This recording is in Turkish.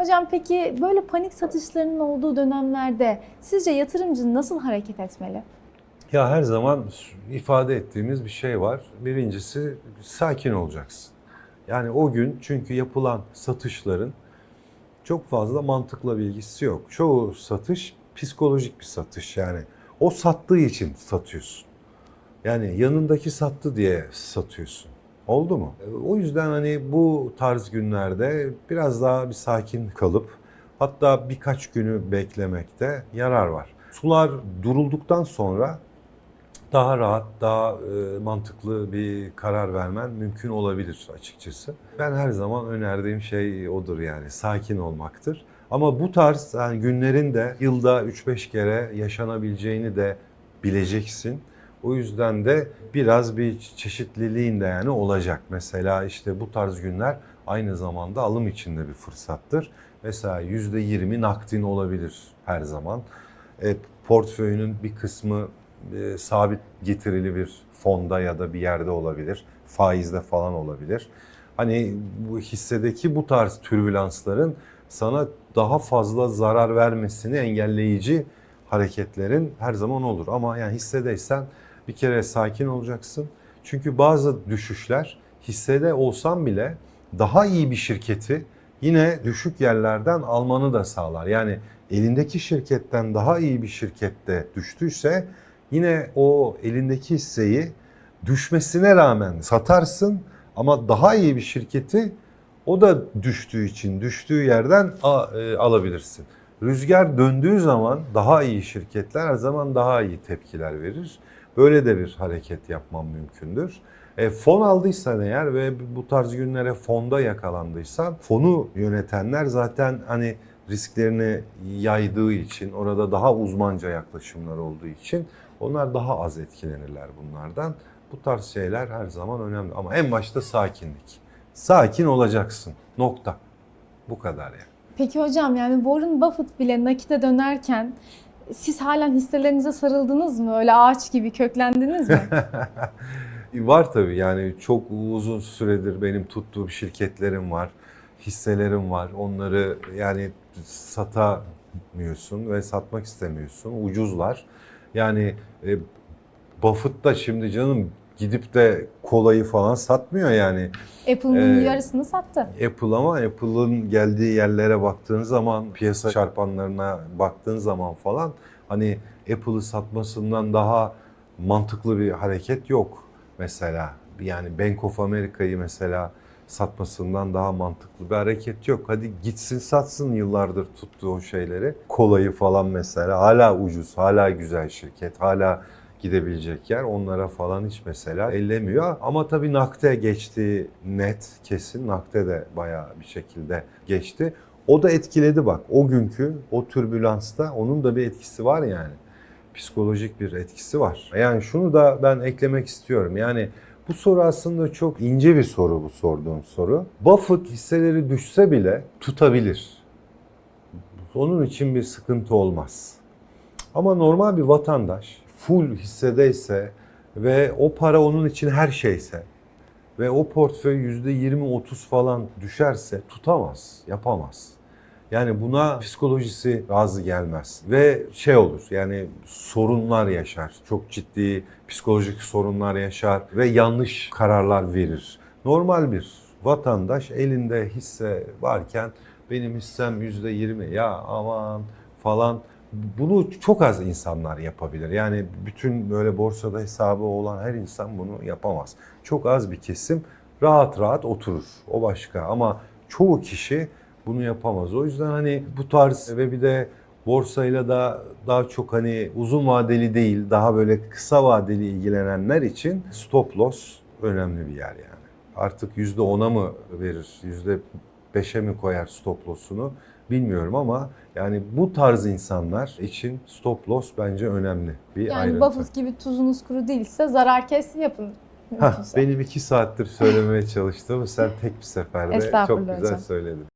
Hocam peki böyle panik satışlarının olduğu dönemlerde sizce yatırımcı nasıl hareket etmeli? Ya her zaman ifade ettiğimiz bir şey var. Birincisi sakin olacaksın. Yani o gün çünkü yapılan satışların çok fazla mantıkla bilgisi yok. Çoğu satış psikolojik bir satış yani. O sattığı için satıyorsun. Yani yanındaki sattı diye satıyorsun. Oldu mu? O yüzden hani bu tarz günlerde biraz daha bir sakin kalıp hatta birkaç günü beklemekte yarar var. Sular durulduktan sonra daha rahat, daha e, mantıklı bir karar vermen mümkün olabilir açıkçası. Ben her zaman önerdiğim şey odur yani sakin olmaktır. Ama bu tarz yani günlerin de yılda 3-5 kere yaşanabileceğini de bileceksin. O yüzden de biraz bir çeşitliliğin de yani olacak. Mesela işte bu tarz günler aynı zamanda alım için de bir fırsattır. Mesela %20 nakdin olabilir her zaman. E, portföyünün bir kısmı e, sabit getirili bir fonda ya da bir yerde olabilir. Faizde falan olabilir. Hani bu hissedeki bu tarz türbülansların sana daha fazla zarar vermesini engelleyici hareketlerin her zaman olur. Ama yani hissedeysen bir kere sakin olacaksın. Çünkü bazı düşüşler hissede olsan bile daha iyi bir şirketi yine düşük yerlerden almanı da sağlar. Yani elindeki şirketten daha iyi bir şirkette düştüyse yine o elindeki hisseyi düşmesine rağmen satarsın ama daha iyi bir şirketi o da düştüğü için düştüğü yerden e, alabilirsin. Rüzgar döndüğü zaman daha iyi şirketler her zaman daha iyi tepkiler verir. Böyle de bir hareket yapman mümkündür. E, fon aldıysan eğer ve bu tarz günlere fonda yakalandıysan fonu yönetenler zaten hani risklerini yaydığı için orada daha uzmanca yaklaşımlar olduğu için onlar daha az etkilenirler bunlardan. Bu tarz şeyler her zaman önemli ama en başta sakinlik. Sakin olacaksın. Nokta. Bu kadar yani. Peki hocam yani Warren Buffett bile nakite dönerken siz halen hisselerinize sarıldınız mı? Öyle ağaç gibi köklendiniz mi? Var tabii yani çok uzun süredir benim tuttuğum şirketlerim var, hisselerim var. Onları yani satamıyorsun ve satmak istemiyorsun. Ucuzlar. Yani e, Buffett da şimdi canım gidip de kolayı falan satmıyor yani. Apple'ın Ee, yarısını sattı. Apple ama Apple'ın geldiği yerlere baktığın zaman, piyasa çarpanlarına baktığın zaman falan hani Apple'ı satmasından daha mantıklı bir hareket yok mesela. Yani Bank of America'yı mesela satmasından daha mantıklı bir hareket yok. Hadi gitsin satsın yıllardır tuttuğu o şeyleri. Kolayı falan mesela hala ucuz, hala güzel şirket, hala gidebilecek yer onlara falan hiç mesela ellemiyor. Ama tabii nakde geçti net kesin. Nakde de bayağı bir şekilde geçti. O da etkiledi bak. O günkü o türbülansta onun da bir etkisi var yani. Psikolojik bir etkisi var. Yani şunu da ben eklemek istiyorum. Yani bu soru aslında çok ince bir soru bu sorduğum soru. Buffett hisseleri düşse bile tutabilir. Onun için bir sıkıntı olmaz. Ama normal bir vatandaş full hissedeyse ve o para onun için her şeyse ve o portföy %20-30 falan düşerse tutamaz, yapamaz. Yani buna psikolojisi razı gelmez ve şey olur yani sorunlar yaşar. Çok ciddi psikolojik sorunlar yaşar ve yanlış kararlar verir. Normal bir vatandaş elinde hisse varken benim hissem %20 ya aman falan bunu çok az insanlar yapabilir. Yani bütün böyle borsada hesabı olan her insan bunu yapamaz. Çok az bir kesim rahat rahat oturur. O başka ama çoğu kişi bunu yapamaz. O yüzden hani bu tarz ve bir de borsayla da daha çok hani uzun vadeli değil, daha böyle kısa vadeli ilgilenenler için stop loss önemli bir yer yani. Artık %10'a mı verir, %5'e mi koyar stop loss'unu bilmiyorum ama yani bu tarz insanlar için stop loss bence önemli bir Yani ayrıntı. Buffett gibi tuzunuz kuru değilse zarar kes yapın. Hah, benim iki saattir söylemeye çalıştığımı sen tek bir seferde çok güzel hocam. söyledin.